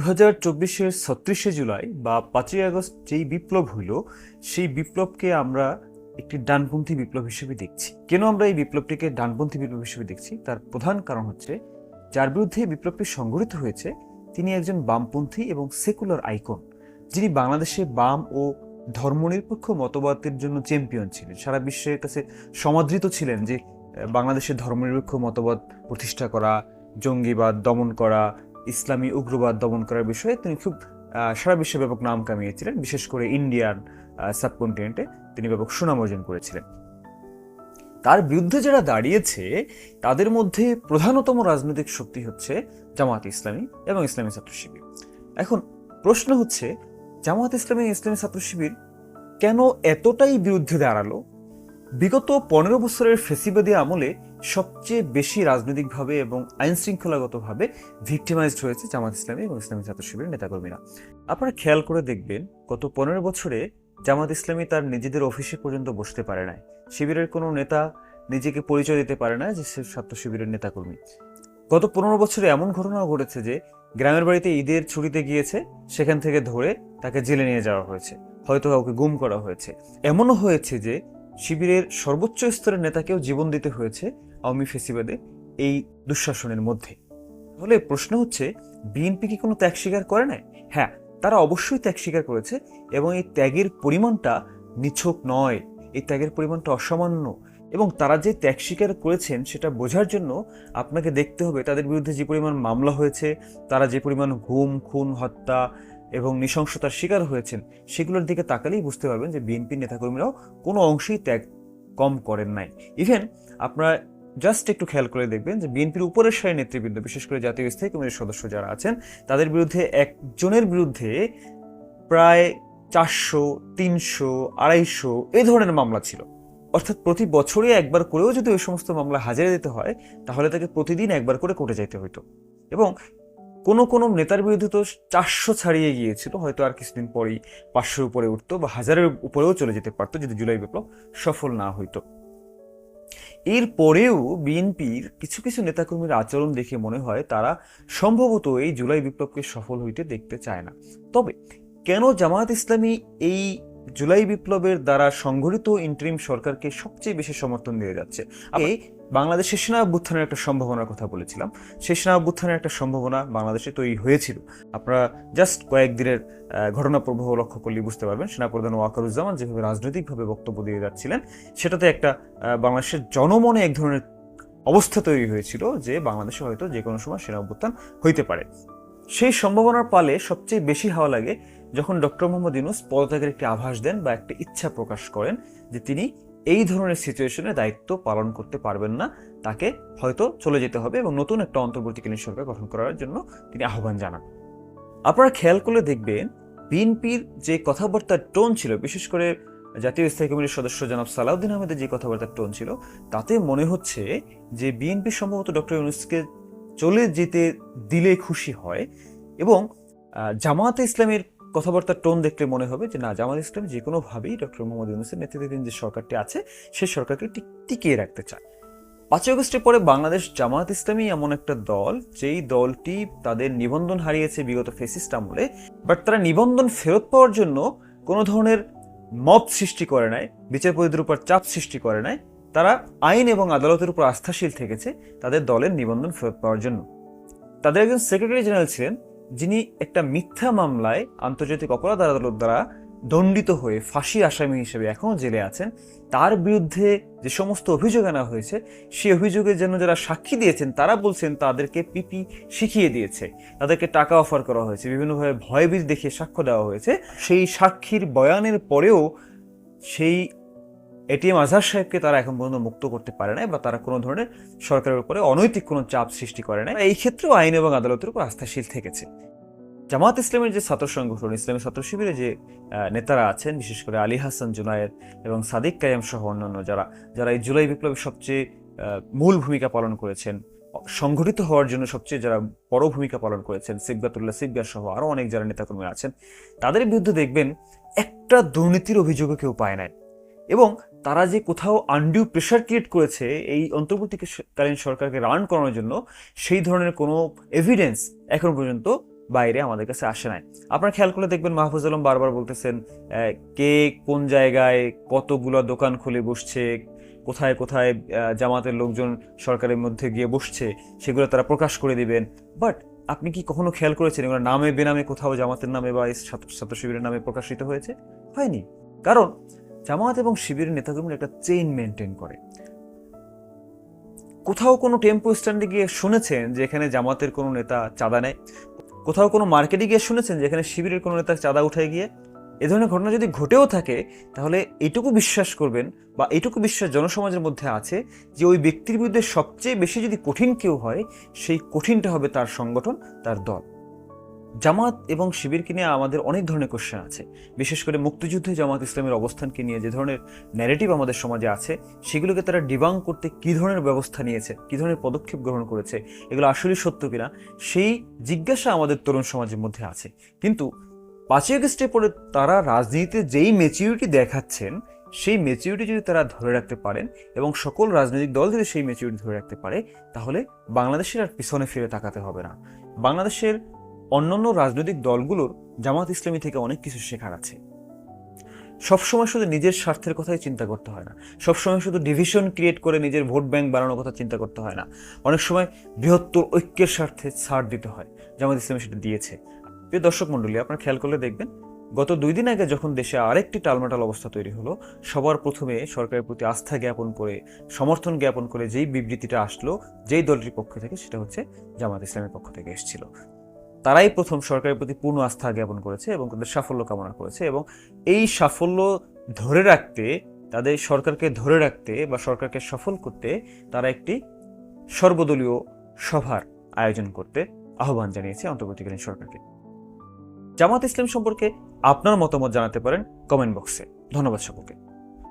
দু হাজার চব্বিশের ছত্রিশে জুলাই বা পাঁচই আগস্ট যেই বিপ্লব হইল, সেই বিপ্লবকে আমরা একটি ডানপন্থী বিপ্লব হিসেবে দেখছি। কেন আমরা এই বিপ্লবটিকে ডানপন্থী বিপ্লব হিসেবে দেখছি? তার প্রধান কারণ হচ্ছে, যার বিরুদ্ধে বিপ্লবটি সংগঠিত হয়েছে, তিনি একজন বামপন্থী এবং সেকুলার আইকন, যিনি বাংলাদেশে বাম ও ধর্মনিরপেক্ষ মতবাদের জন্য চ্যাম্পিয়ন ছিলেন। সারা বিশ্বের কাছে সমাদৃত ছিলেন যে, বাংলাদেশে ধর্মনিরপেক্ষ মতবাদ প্রতিষ্ঠা করা, জঙ্গিবাদ দমন করা ইসলামী উগ্রবাদ দমন করার বিষয়ে তিনি খুব সারা বিশ্বে ব্যাপক নাম কামিয়েছিলেন। বিশেষ করে ইন্ডিয়ান সাবকন্টিনেন্টে তিনি ব্যাপক সুনাম অর্জন করেছিলেন। তার বিরুদ্ধে যারা দাঁড়িয়েছে, তাদের মধ্যে প্রধানতম রাজনৈতিক শক্তি হচ্ছে জামাত ইসলামী এবং ইসলামী ছাত্র শিবির। এখন প্রশ্ন হচ্ছে জামাত ইসলামী ইসলামী ছাত্র শিবির কেন এতটাই বিরুদ্ধে দাঁড়াল? বিগত পনেরো বছরের ফেসিবাদী আমলে সবচেয়ে বেশি রাজনৈতিকভাবে এবং আইন শৃঙ্খলাগতভাবে ভিক্টিমাইজড হয়েছে জামাত ইসলামী এবং ইসলামী ছাত্র শিবিরের নেতাকর্মীরা। আপনারা খেয়াল করে দেখবেন, গত পনেরো বছরে জামাত ইসলামী তার নিজেদের অফিসে পর্যন্ত বসতে পারে নাই। শিবিরের কোনো নেতা নিজেকে পরিচয় দিতে পারে না যে সে ছাত্র শিবিরের নেতাকর্মী। গত পনেরো বছরে এমন ঘটনাও ঘটেছে যে গ্রামের বাড়িতে ঈদের ছুটিতে গিয়েছে, সেখান থেকে ধরে তাকে জেলে নিয়ে যাওয়া হয়েছে। হয়তো কাউকে গুম করা হয়েছে। এমনও হয়েছে যে শিবিরের সর্বোচ্চ স্তরের নেতাকেও জীবন দিতে হয়েছে আওয়ামী ফেসিবাদে এই দুঃশাসনের মধ্যে। তাহলে প্রশ্ন হচ্ছে, বিএনপি কি কোনো ত্যাগ স্বীকার করে নাই? হ্যাঁ তারা অবশ্যই ত্যাগ স্বীকার করেছে এবং এই ত্যাগের পরিমাণটা নিছক নয়। এই ত্যাগের পরিমাণটা অসামান্য। এবং তারা যে ত্যাগ স্বীকার করেছেন সেটা বোঝার জন্য আপনাকে দেখতে হবে তাদের বিরুদ্ধে যে পরিমাণ মামলা হয়েছে, তারা যে পরিমাণ ঘুম, খুন, হত্যা এবং নৃশংসতার শিকার হয়েছেন, সেগুলোর দিকে তাকালেই বুঝতে পারবেন যে বিএনপি নেতাকর্মীরাও কোনো অংশেই ত্যাগ কম করেন নাই। ইভেন আপনারা জাস্ট একটু খেয়াল করে দেখবেন যে বিএনপির উপরের সারি নেতৃবৃন্দ, বিশেষ করে জাতীয় স্থায়ী কমিটির সদস্য যারা আছেন, তাদের বিরুদ্ধে একজনের বিরুদ্ধে প্রায় চারশো, তিনশো, আড়াইশো এই ধরনের মামলা ছিল। অর্থাৎ প্রতি বছরই একবার করেও যদি ওই সমস্ত মামলা হাজিরা দিতে হয়, তাহলে তাকে প্রতিদিন একবার করে কোর্টে যাইতে হতো এবং কোনো কোনো নেতার বিরুদ্ধে তো চারশো ছাড়িয়ে গিয়েছিল, হয়তো আর কিছুদিন পরেই পাঁচশোর উপরে উঠতো বা হাজারের উপরেও চলে যেতে পারতো, যদি জুলাই বিপ্লব সফল না হইতো। এর পরেও বিএনপির কিছু কিছু নেতাকর্মীর আচরণ দেখে মনে হয় তারা সম্ভবত এই জুলাই বিপ্লবকে সফল হইতে দেখতে চায় না। তবে কেন জামায়াত ইসলামী এই জুলাই বিপ্লবের দ্বারা সংঘটিত ইন্টারিম সরকারকে সবচেয়ে বেশি সমর্থন দিয়ে যাচ্ছে? বাংলাদেশের সেনা অভ্যুত্থানের একটা সম্ভাবনার কথা বলেছিলাম। সেই সেনা একটা সম্ভাবনা বাংলাদেশে তৈরি হয়েছিল। আপনারা জাস্ট কয়েকদিনের ঘটনা প্রবাহ লক্ষ্য করলে বুঝতে পারবেন, সেনাপ্রধান ওয়াকারুজ্জামান যেভাবে রাজনৈতিকভাবে বক্তব্য দিয়ে যাচ্ছিলেন, সেটাতে একটা বাংলাদেশের জনমনে এক ধরনের অবস্থা তৈরি হয়েছিল যে বাংলাদেশে হয়তো যে কোনো সময় সেনা অভ্যুত্থান হইতে পারে। সেই সম্ভাবনার পালে সবচেয়ে বেশি হাওয়া লাগে যখন ডক্টর মোহাম্মদ ইউনুস পদত্যাগের একটি আভাস দেন বা একটা ইচ্ছা প্রকাশ করেন যে তিনি এই ধরনের সিচুয়েশনে দায়িত্ব পালন করতে পারবেন না। তাকে হয়তো চলে যেতে হবে এবং নতুন একটা অন্তর্বর্তীকালীন সরকার গঠন করার জন্য তিনি আহ্বান জানান। আপনারা খেয়াল করলে দেখবেন, বিএনপির যে কথাবার্তার টোন ছিল, বিশেষ করে জাতীয় স্থায়ী কমিটির সদস্য জনাব সালাউদ্দিন আহমেদের যে কথাবার্তার টোন ছিল, তাতে মনে হচ্ছে যে বিএনপি সম্ভবত ডক্টর ইউনুসকে চলে যেতে দিলে খুশি হয় এবং জামায়াতে ইসলামের কথাবার্তার টোন দেখলে মনে হবে যে না, জামাত ইসলাম যে কোনোভাবেই ডক্টর মোহাম্মদ ইউনুসের নেতৃত্বাধীন যে সরকারটি আছে সেই সরকারকে টিক- টিকিয়ে রাখতে চায়। পাঁচই আগস্টের পরে বাংলাদেশ জামায়াত ইসলামী এমন একটা দল, যেই দলটি তাদের নিবন্ধন হারিয়েছে বিগত ফেসিস্ট আমলে, বাট তারা নিবন্ধন ফেরত পাওয়ার জন্য কোনো ধরনের মত সৃষ্টি করে নাই, বিচারপতিদের উপর চাপ সৃষ্টি করে নাই। তারা আইন এবং আদালতের উপর আস্থাশীল থেকেছে তাদের দলের নিবন্ধন ফেরত পাওয়ার জন্য। তাদের একজন সেক্রেটারি জেনারেল ছিলেন যিনি একটা মিথ্যা মামলায় আন্তর্জাতিক অপরাধ আদালত দ্বারা দণ্ডিত হয়ে ফাঁসি আসামি হিসেবে এখনও জেলে আছেন, তার বিরুদ্ধে যে সমস্ত অভিযোগ আনা হয়েছে, সেই অভিযোগের জন্য যারা সাক্ষী দিয়েছেন, তারা বলছেন তাদেরকে পিপি শিখিয়ে দিয়েছে, তাদেরকে টাকা অফার করা হয়েছে, বিভিন্নভাবে ভয়ভীতি দেখিয়ে সাক্ষ্য দেওয়া হয়েছে। সেই সাক্ষীর বয়ানের পরেও সেই এটিএম আজহার সাহেবকে তারা এখন পর্যন্ত মুক্ত করতে পারে নাই বা তারা কোনো ধরনের সরকারের উপরে অনৈতিক কোনো চাপ সৃষ্টি করে নাই। এই ক্ষেত্রেও আইন এবং আদালতের উপর আস্থাশীল থেকেছে। জামাত ইসলামের যে ছাত্র সংগঠন, ইসলামী ছাত্র শিবিরে যে নেতারা আছেন, বিশেষ করে আলী হাসান, জুনায়েদ এবং সাদিক কায়াম সহ অন্যান্য যারা যারা এই জুলাই বিপ্লবের সবচেয়ে মূল ভূমিকা পালন করেছেন সংগঠিত হওয়ার জন্য সবচেয়ে যারা বড় ভূমিকা পালন করেছেন সিবগাতুল্লাহ সিবগার সহ আরও অনেক যারা নেতাকর্মী আছেন, তাদের বিরুদ্ধে দেখবেন একটা দুর্নীতির অভিযোগও কেউ পায় নাই। এবং তারা যে কোথাও আনডিউ প্রেশার ক্রিয়েট করেছে এই অন্তর্বর্তীকালীন সরকারকে রান করানোর জন্য, সেই ধরনের কোনো এভিডেন্স এখন পর্যন্ত বাইরে আমাদের কাছে আসে নাই। আপনারা খেয়াল করে দেখবেন মাহফুজ আলম বারবার বলতেছেন কে কোন জায়গায় কতগুলো দোকান খুলে বসছে, কোথায় কোথায় জামাতের লোকজন সরকারের মধ্যে গিয়ে বসছে, সেগুলো তারা প্রকাশ করে দিবেন। বাট আপনি কি কখনো খেয়াল করেছেন এগুলো নামে বেনামে কোথাও জামাতের নামে বা ছাত্র শিবিরের নামে প্রকাশিত হয়েছে? হয়নি। কারণ জামাত এবং শিবিরের নেতাকর্মীরা একটা চেইন মেনটেন করে। কোথাও কোনো টেম্পো স্ট্যান্ডে গিয়ে শুনেছেন যে এখানে জামাতের কোনো নেতা চাঁদা নেয়? কোথাও কোনো মার্কেটে গিয়ে শুনেছেন যে এখানে শিবিরের কোনো নেতা চাঁদা উঠে গিয়ে? এ ধরনের ঘটনা যদি ঘটেও থাকে, তাহলে এটুকু বিশ্বাস করবেন বা এটুকু বিশ্বাস জনসমাজের মধ্যে আছে যে ওই ব্যক্তির বিরুদ্ধে সবচেয়ে বেশি যদি কঠিন কেউ হয়, সেই কঠিনটা হবে তার সংগঠন, তার দল। জামাত এবং শিবিরকে নিয়ে আমাদের অনেক ধরনের কোশ্চেন আছে। বিশেষ করে মুক্তিযুদ্ধে জামাত ইসলামের অবস্থানকে নিয়ে যে ধরনের ন্যারেটিভ আমাদের সমাজে আছে, সেগুলোকে তারা ডিবাং করতে কী ধরনের ব্যবস্থা নিয়েছে, কী ধরনের পদক্ষেপ গ্রহণ করেছে, এগুলো আসলে সত্য কিনা, সেই জিজ্ঞাসা আমাদের তরুণ সমাজের মধ্যে আছে। কিন্তু পাঁচই আগস্টে পরে তারা রাজনীতিতে যেই মেচিউরিটি দেখাচ্ছেন, সেই মেচিউরিটি যদি তারা ধরে রাখতে পারেন এবং সকল রাজনৈতিক দল যদি সেই মেচিউরিটি ধরে রাখতে পারে, তাহলে বাংলাদেশের আর পিছনে ফিরে তাকাতে হবে না। বাংলাদেশের অন্যান্য রাজনৈতিক দলগুলোর জামাত ইসলামী থেকে অনেক কিছু শেখার আছে। সবসময় শুধু নিজের স্বার্থের কথাই চিন্তা করতে হয় না। সবসময় শুধু ডিভিশন ক্রিয়েট করে নিজের ভোট ব্যাংক বাড়ানোর কথা চিন্তা করতে হয় না। অনেক সময় বৃহত্তর ঐক্যের স্বার্থে ছাড় দিতে হয়। জামাত ইসলামী সেটা দিয়েছে। প্রিয় দর্শক মণ্ডলী, আপনারা খেয়াল করলে দেখবেন, গত দুই দিন আগে যখন দেশে আরেকটি টালমাটাল অবস্থা তৈরি হলো, সবার প্রথমে সরকারের প্রতি আস্থা জ্ঞাপন করে, সমর্থন জ্ঞাপন করে যেই বিবৃতিটা আসলো, যেই দলটির পক্ষ থেকে, সেটা হচ্ছে জামাত ইসলামের পক্ষ থেকে এসেছিল। তারাই প্রথম সরকারের প্রতি পূর্ণ আস্থা জ্ঞাপন করেছে এবং তাদের সাফল্য কামনা করেছে এবং এই সাফল্য ধরে রাখতে, তাদের সরকারকে ধরে রাখতে বা সরকারকে সফল করতে তারা একটি সর্বদলীয় সভার আয়োজন করতে আহ্বান জানিয়েছে অন্তর্বর্তীকালীন সরকারকে। জামাত ইসলাম সম্পর্কে আপনার মতামত জানাতে পারেন কমেন্ট বক্সে। ধন্যবাদ সকলকে।